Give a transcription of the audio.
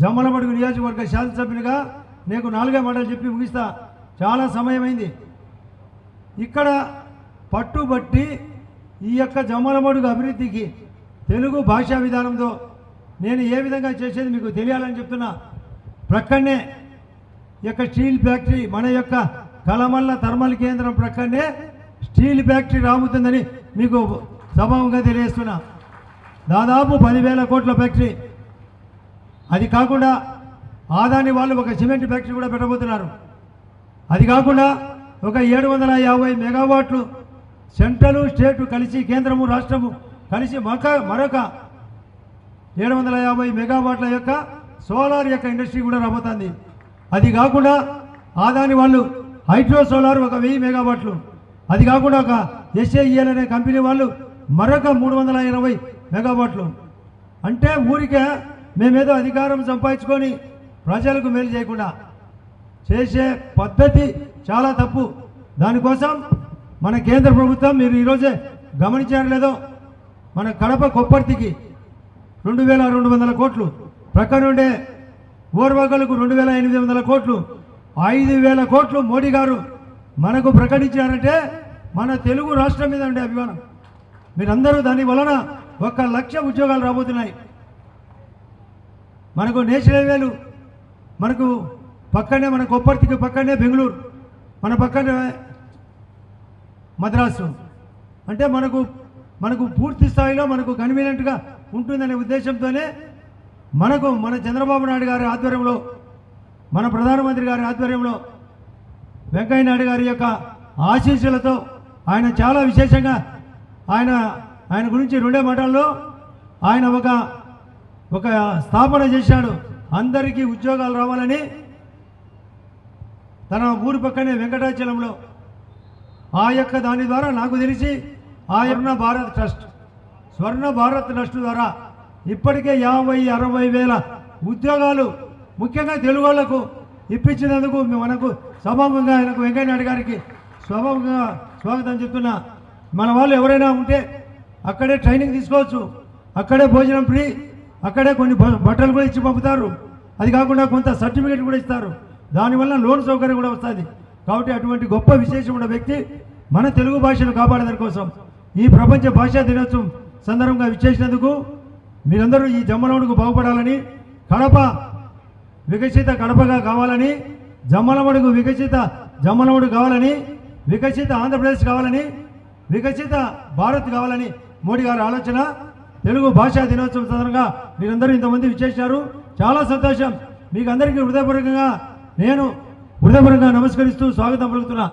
జమ్మలమడుగు నియోజకవర్గ శాసనసభ్యునిగా నీకు నాలుగే మాటలు చెప్పి ముగిస్తా. చాలా సమయమైంది. ఇక్కడ పట్టుబట్టి ఈ యొక్క జమ్మలమడుగు అభివృద్ధికి తెలుగు భాషా విధానంతో నేను ఏ విధంగా చేసేది మీకు తెలియాలని చెప్తున్నా. ప్రక్కనే ఈ యొక్క స్టీల్ ఫ్యాక్టరీ మన యొక్క కలమల్ల థర్మల్ కేంద్రం ప్రక్కనే స్టీల్ ఫ్యాక్టరీ రాబోతుందని మీకు సభాముగా తెలియజేస్తున్నా. దాదాపు పదివేల కోట్ల ఫ్యాక్టరీ అది కాకుండా ఆదాని వాళ్ళు ఒక సిమెంట్ ఫ్యాక్టరీ కూడా పెట్టబోతున్నారు. అది కాకుండా ఒక ఏడు వందల యాభై మెగావాట్లు సెంట్రల్ స్టేటు కలిసి కేంద్రము రాష్ట్రము కలిసి మక మరొక ఏడు వందల యాభై మెగావాట్ల యొక్క సోలార్ యొక్క ఇండస్ట్రీ కూడా రాబోతుంది. అది కాకుండా ఆదాని వాళ్ళు హైడ్రో సోలార్ ఒక వెయ్యి మెగావాట్లు. అది కాకుండా ఒక ఎస్ఏఈఎల్ అనే కంపెనీ వాళ్ళు మరొక మూడు వందల ఇరవై మెగావాట్లు. అంటే ఊరికే మేమేదో అధికారం సంపాదించుకొని ప్రజలకు మేలు చేయకుండా చేసే పద్ధతి చాలా తప్పు. దానికోసం మన కేంద్ర ప్రభుత్వం మీరు ఈరోజే గమనించారు లేదో మన కడప కొప్పర్తికి రెండు వేల రెండు వందల కోట్లు ప్రక్కన ఉండే ఓర్వగలకు రెండు వేల ఎనిమిది వందల కోట్లు ఐదు వేల కోట్లు మోడీ గారు మనకు ప్రకటించారంటే మన తెలుగు రాష్ట్రం మీద ఉండే అభిమానం. మీరందరూ దాని వలన ఒక లక్ష ఉద్యోగాలు రాబోతున్నాయి. మనకు నేషనల్ హైవేలు మనకు పక్కనే మన కొప్పర్తికి పక్కనే బెంగళూరు మన పక్కనే మద్రాసు. అంటే మనకు మనకు పూర్తి స్థాయిలో మనకు కన్వీనియంట్గా ఉంటుందనే ఉద్దేశంతోనే మనకు మన చంద్రబాబు నాయుడు గారి ఆధ్వర్యంలో మన ప్రధానమంత్రి గారి ఆధ్వర్యంలో వెంకయ్య నాయుడు గారి యొక్క ఆశీస్సులతో ఆయన చాలా విశేషంగా ఆయన ఆయన గురించి రెండే మాటల్లో ఆయన ఒక ఒక స్థాపన చేశాడు. అందరికీ ఉద్యోగాలు రావాలని తన ఊరి పక్కనే వెంకటాచలంలో. ఆ యొక్క దాని ద్వారా నాకు తెలిసి ఆ యొక్క భారత్ ట్రస్ట్ స్వర్ణ భారత్ ట్రస్ట్ ద్వారా ఇప్పటికే యాభై అరవై వేల ఉద్యోగాలు ముఖ్యంగా తెలుగు వాళ్ళకు ఇప్పించినందుకు మనకు సభాముఖంగా ఆయనకు వెంకయ్యనాయుడు గారికి స్వభావంగా స్వాగతం చెప్తున్నా. మన వాళ్ళు ఎవరైనా ఉంటే అక్కడే ట్రైనింగ్ తీసుకోవచ్చు. అక్కడే భోజనం ఫ్రీ. అక్కడే కొన్ని బ- బట్టలు కూడా ఇచ్చి పంపుతారు. అది కాకుండా కొంత సర్టిఫికేట్ కూడా ఇస్తారు. దానివల్ల లోన్ సౌకర్యం కూడా వస్తుంది. కాబట్టి అటువంటి గొప్ప విశేషం ఉన్న వ్యక్తి మన తెలుగు భాషను కాపాడేదాని కోసం ఈ ప్రపంచ భాషా దినోత్సవం సందర్భంగా విచ్చేసినందుకు మీరందరూ ఈ జమ్మలవుడికి బాగుపడాలని కడప వికసిత కడపగా కావాలని జమ్మలమడుగు వికసిత జమ్మలమడు కావాలని వికసిత ఆంధ్రప్రదేశ్ కావాలని వికసిత భారత్ కావాలని మోడీ గారి ఆలోచన. తెలుగు భాషా దినోత్సవం సందర్భంగా మీరందరూ ఇంతమంది విచ్చేసినారు చాలా సంతోషం. మీకు అందరికీ హృదయపూర్వకంగా నేను హృదయపూర్వకంగా నమస్కరిస్తూ స్వాగతం పలుకుతున్నా.